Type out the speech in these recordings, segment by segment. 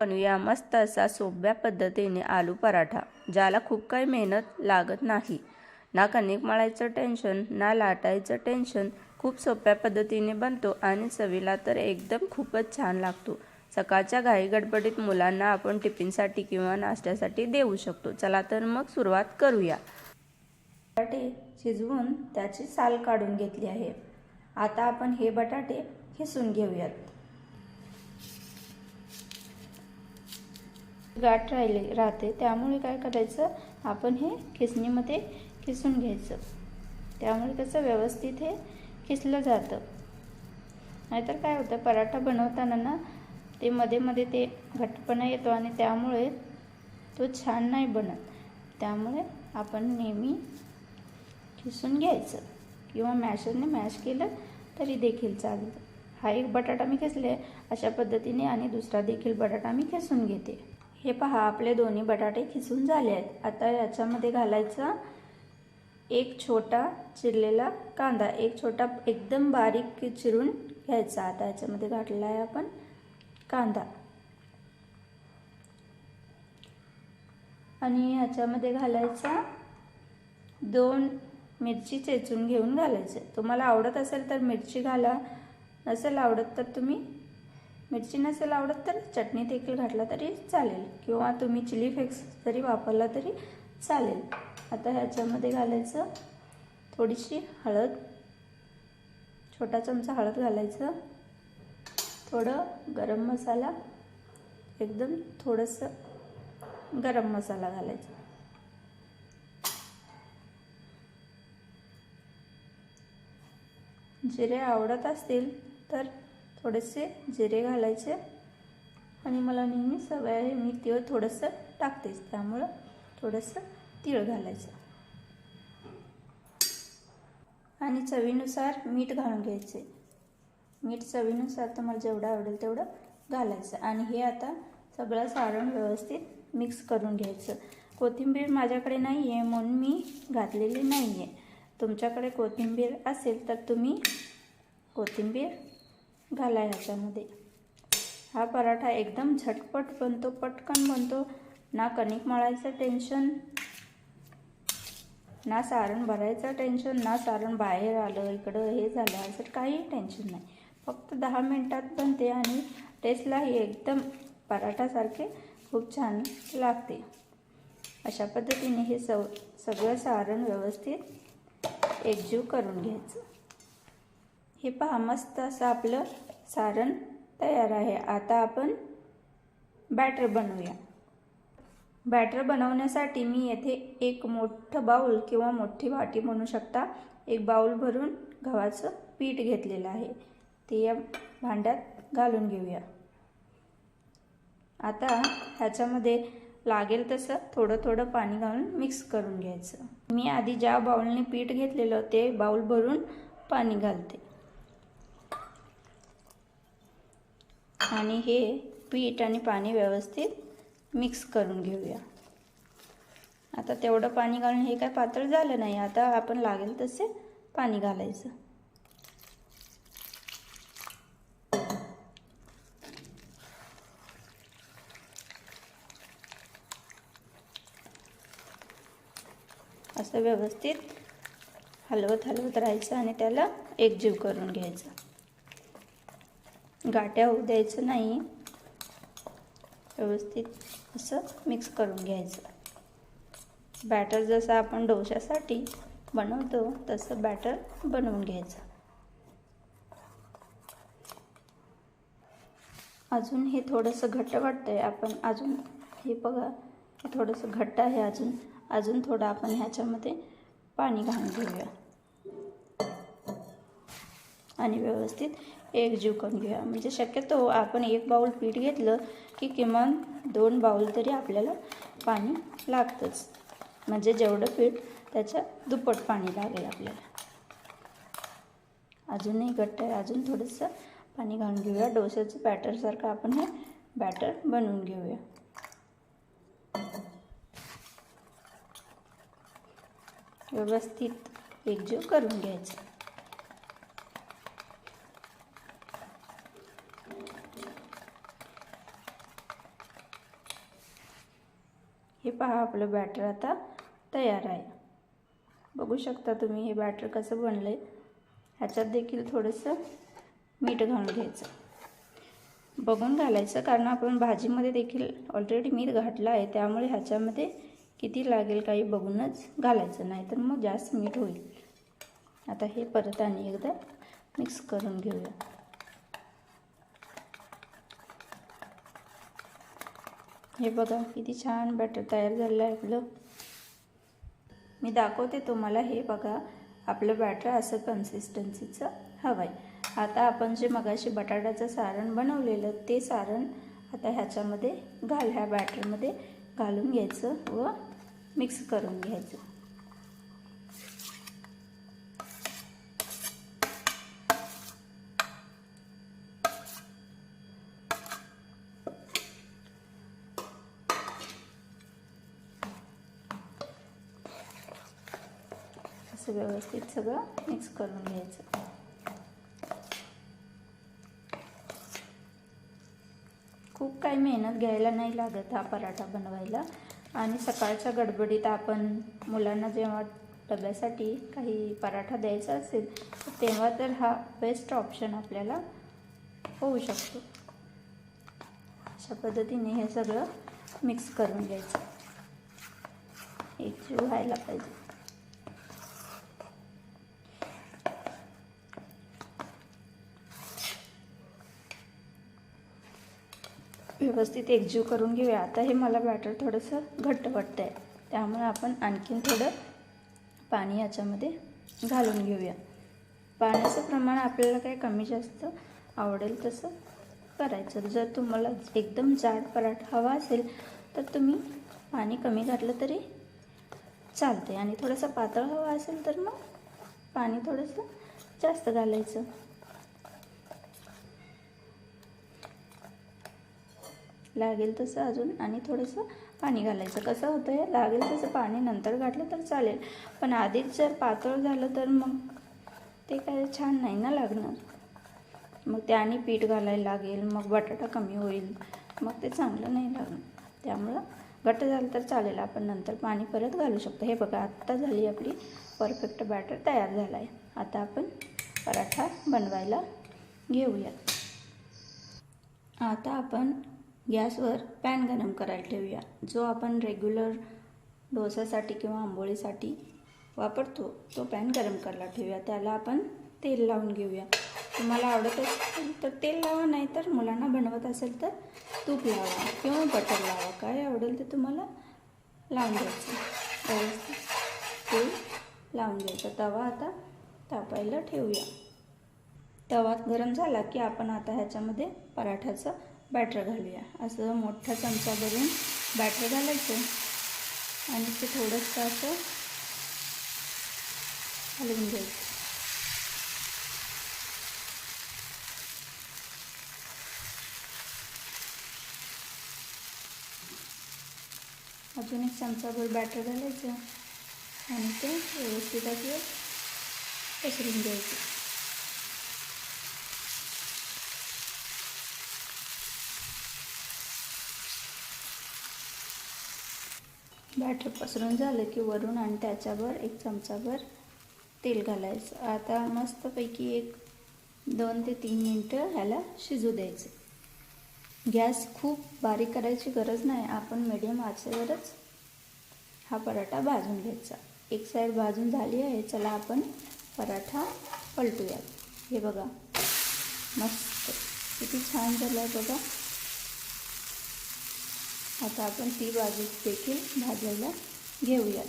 बनवूया मस्त असा सोप्या पद्धतीने आलू पराठा ज्याला खूप काही मेहनत लागत नाही. ना कणिक मळायचं टेन्शन ना लाटायचं टेन्शन खूप सोप्या पद्धतीने बनतो आणि चवीला तर एकदम खूपच छान लागतो. सकाळच्या घाई गडबडीत मुलांना आपण टिफिनसाठी किंवा नाश्त्यासाठी देऊ शकतो. चला तर मग सुरुवात करूया. बटाटे शिजवून त्याची साल काढून घेतली आहे. आता आपण हे बटाटे खिसून घेऊयात. गाठ राहिले राहते. त्यामुळे काय करायचं? आपण हे खिसणीमध्ये खिसून घ्यायचं. त्यामुळे कसं? व्यवस्थित हे खिसलं जातं. नाहीतर काय होतं? पराठा बनवताना ना ते मध्ये मध्ये ते घट्टपणा येतो आणि त्यामुळे तो छान नाही बनत. त्यामुळे आपण नेहमी खिसून घ्यायचं. किंवा मॅशरने मॅश केलं तरी देखील चालेल हा एक बटाटा मी खेचले अशा पद्धतीने आणि दुसरा देखील बटाटा मी खेसून घेते. हे पहा आपले दोन्ही बटाटे खिसून झाले आहेत. आता याच्यामध्ये घालायचा एक छोटा चिरलेला कांदा. एक छोटा एकदम बारीक चिरून घ्यायचा. आता याच्यामध्ये घातलेला आहे आपण कांदा. आणि ह्याच्यामध्ये घालायचा दोन मिरची चेचून घेऊन घालायचे. तुम्हाला आवडत असेल तर मिरची घाला. नसेल आवडत तर तुम्ही मिरची नसेल आवडत तर चटणी देखील घातला तरी चालेल. किंवा तुम्ही चिली फ्लेक्स जरी वापरला तरी चालेल. आता ह्याच्यामध्ये घालायचं थोडीशी हळद. छोटा चमचा हळद घालायचं. थोडं गरम मसाला. एकदम थोडंसं गरम मसाला घालायचा. जिरे आवडत असतील तर थोडेसे जिरे घालायचे. आणि मला नेहमी सवय आहे मी तिळ थोडंसं टाकतेच त्यामुळं थोडंसं तिळ घालायचं. आणि चवीनुसार मीठ घालून घ्यायचे. मीठ चवीनुसार तुम्हाला जेवढं आवडेल तेवढं घालायचं. आणि हे आता सगळं सारण व्यवस्थित मिक्स करून घ्यायचं. कोथिंबीर माझ्याकडे नाही आहे म्हणून मी घातलेली नाही आहे तुमच्याकडे कोथिंबीर असेल तर तुम्ही कोथिंबीर घाला ह्याच्यामध्ये हा पराठा एकदम झटपट बनतो पटकन बनतो. ना कणिक मळायचं टेन्शन ना सारण भरायचं टेन्शन ना सारण बाहेर आलं इकडं हे झालं असं काही टेन्शन नाही. फक्त दहा मिनटात बनते आणि टेस्टला ही एकदम पराठासारखे खूप छान लागते. अशा पद्धतीने हे सव सगळं सारण व्यवस्थित एकजीव करून घ्यायचं. हे पहा मस्त असं आपलं सारण तयार आहे. आता आपण बॅटर बनवूया. बॅटर बनवण्यासाठी मी येथे एक मोठं बाऊल किंवा मोठी वाटी म्हणू शकता. एक बाऊल भरून गव्हाचं पीठ घेतलेलं आहे. ते या भांड्यात घालून घेऊया. आता ह्याच्यामध्ये लागेल तसं थोडं थोडं पाणी घालून मिक्स करून घ्यायचं. मी आधी ज्या बाऊलने पीठ घेतलेलं ते बाऊल भरून पाणी घालते. आणि हे पीठ आणि पाणी व्यवस्थित मिक्स करून घेऊया. आता तेवढं पाणी घालून हे काय पातळ झालं नाही आता आपण लागेल तसे पाणी घालायचं. असं व्यवस्थित हलवत हलवत राहायचं आणि त्याला एकजीव करून घ्यायचं. गाठ्या होऊ द्यायचं नाही. व्यवस्थित असं मिक्स करून घ्यायचं. बॅटर जसं आपण डोशासाठी बनवतो तसं बॅटर बनवून घ्यायचं. अजून हे थोडंसं घट्ट वाटतं आहे आपण अजून हे बघा हे थोडंसं घट्ट आहे अजून. अजून थोडं आपण ह्याच्यामध्ये पाणी घालून घेऊया. आणि व्यवस्थित एकजीव करून घेऊया म्हणजे शक्यतो आपण एक बाऊल पीठ घेतलं की किमान दोन बाऊल तरी आपल्याला पाणी लागतंच. म्हणजे जेवढं पीठ त्याच्या दुप्पट पाणी लागेल आपल्याला. अजूनही घट्ट आहे. अजून थोडंसं पाणी घालून घेऊया. डोसेचं बॅटरसारखं आपण हे बॅटर बनवून घेऊया. व्यवस्थित एकजीव करून घ्यायचं. हे पहा आपलं बॅटर आता तयार आहे. बघू शकता तुम्ही हे बॅटर कसं बनलं आहे ह्याच्यात देखील थोडंसं मीठ घालून घ्यायचं. बघून घालायचं कारण आपण भाजीमध्ये देखील ऑलरेडी मीठ घातलं आहे त्यामुळे ह्याच्यामध्ये किती लागेल काही बघूनच घालायचं नाही तर मग जास्त मीठ होईल. आता हे परत आणि एकदा मिक्स करून घेऊया. हे बघा किती छान बॅटर तयार झालं आहे आपलं. मी दाखवते तुम्हाला हे बघा आपलं बॅटर असं कन्सिस्टन्सीचं हवं आहे आता आपण जे मगाशी बटाट्याचं सारण बनवलेलं ते सारण आता ह्याच्यामध्ये घाल ह्या बॅटरमध्ये घालून घ्यायचं व मिक्स करून घ्यायचं. असं व्यवस्थित सगळं मिक्स करून घ्यायचं. खूप काही मेहनत घ्यायला नाही लागत हा पराठा बनवायला. आणि सकाळच्या गडबडीत आपण मुलांना जेव्हा डब्यासाठी काही पराठा द्यायचा असेल तेव्हा तर हा बेस्ट ऑप्शन आपल्याला होऊ शकतो. अशा पद्धतीने हे सगळं मिक्स करून घ्यायचं. एकजीव व्हायला पाहिजे. व्यवस्थित एकजीव करून घेऊया. आता हे मला बॅटर थोडंसं घट्ट वाटतं आहे त्यामुळे आपण आणखीन थोडं पाणी याच्यामध्ये घालून घेऊया. पाण्याचं प्रमाण आपल्याला काही कमी जास्त आवडेल तसं करायचं. जर तुम्हाला एकदम जाड पराठा हवा असेल तर तुम्ही पाणी कमी घातलं तरी चालते आणि थोडंसं पातळ हवा असेल तर मग पाणी थोडंसं जास्त घालायचं. लागेल तसं अजून आणि थोडंसं पाणी घालायचं. कसं होतं आहे लागेल तसं पाणी नंतर घातलं तर चालेल. पण आधीच जर पातळ झालं तर मग ते काय छान नाही ना लागणार. मग त्याने पीठ घालायला लागेल मग बटाटा कमी होईल मग ते चांगलं नाही लागणार. त्यामुळं घट्ट झालं तर चालेल. आपण नंतर पाणी परत घालू शकतो. हे बघा आत्ता झाली आपली परफेक्ट बॅटर तयार झाला आहे आता आपण पराठा बनवायला घेऊयात. आता आपण गॅसवर पॅन गरम करायला ठेवूया. जो आपण रेग्युलर डोसासाठी किंवा आंबोळीसाठी वापरतो तो पॅन गरम करायला ठेवूया. त्याला आपण तेल लावून घेऊया. तुम्हाला आवडत असेल तर तेल लावा नाही तर मुलांना बनवत असेल तर तूप लावा किंवा बटर लावा. काय आवडेल ते तुम्हाला लावून द्यायचं. व्यवस्थित तेल लावून द्यायचं तवा आता तापायला ठेवूया. तवा गरम झाला की आपण आता ह्याच्यामध्ये पराठ्याचं बॅटर घालूया. असं मोठा चमचा भरून बॅटर घालायचं. आणि ते थोडंसं असं हलवून घ्यायचं. अजून एक चमचाभर बॅटर घालायचं. आणि ते व्यवस्थित असं पसरून घ्यायचं. बॅटर पसरून झालं की वरून आणि त्याच्यावर एक चमचाभर तेल घालायचं. आता मस्तपैकी एक दोन ते तीन मिनटं ह्याला शिजू द्यायचं. गॅस खूप बारीक करायची गरज नाही. आपण मिडियम आचेवरच हा पराठा भाजून घ्यायचा. एक साईड भाजून झाली आहे. चला आपण पराठा पलटूयात. हे बघा. मस्त. किती छान झालं आहे बघा. आता आपण ती बाजू देखील भाजायला घेऊयात.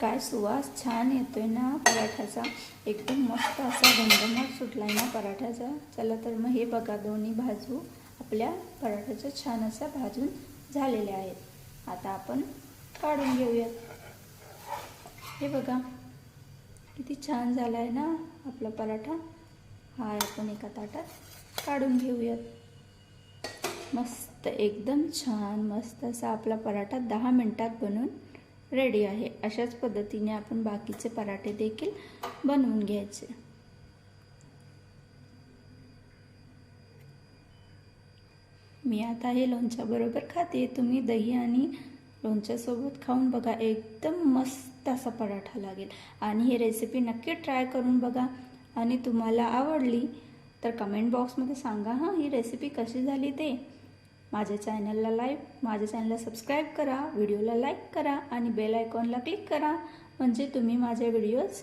काय सुवास छान येतोय ना पराठ्याचा. एकदम मस्त असा घमघमाट सुटला आहे ना पराठ्याचा. चला तर मग हे बघा दोन्ही भाजू. आपल्या पराठ्याच्या छान असा भाजून झालेल्या आहेत. आता आपण काढून घेऊयात. हे बघा किती छान झाला आहे ना. आपला पराठा. हा आपण एका ताटात काढून घेऊयात. मस्त एकदम छान मस्त असा आपला पराठा दहा मिनटात बनून रेडी आहे. अशाच पद्धतीने आपण बाकीचे पराठे देखील बनवून घ्यायचे. मी आता हे लोणच्याबरोबर खाते. तुम्ही दही आणि लोणच्यासोबत खाऊन बघा. एकदम मस्त मस्त असा पराठा लागेल. आणि ही रेसिपी नक्की ट्राय करून बघा. आणि तुम्हाला आवडली तर कमेंट बॉक्समध्ये सांगा हां ही रेसिपी कशी झाली ते? माझ्या चॅनलला लाईक माझ्या चॅनलला सबस्क्राईब करा व्हिडिओला लाईक करा आणि बेल आयकॉनला क्लिक करा म्हणजे तुम्ही माझे व्हिडिओज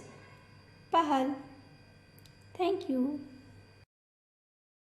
पाहाल. थँक्यू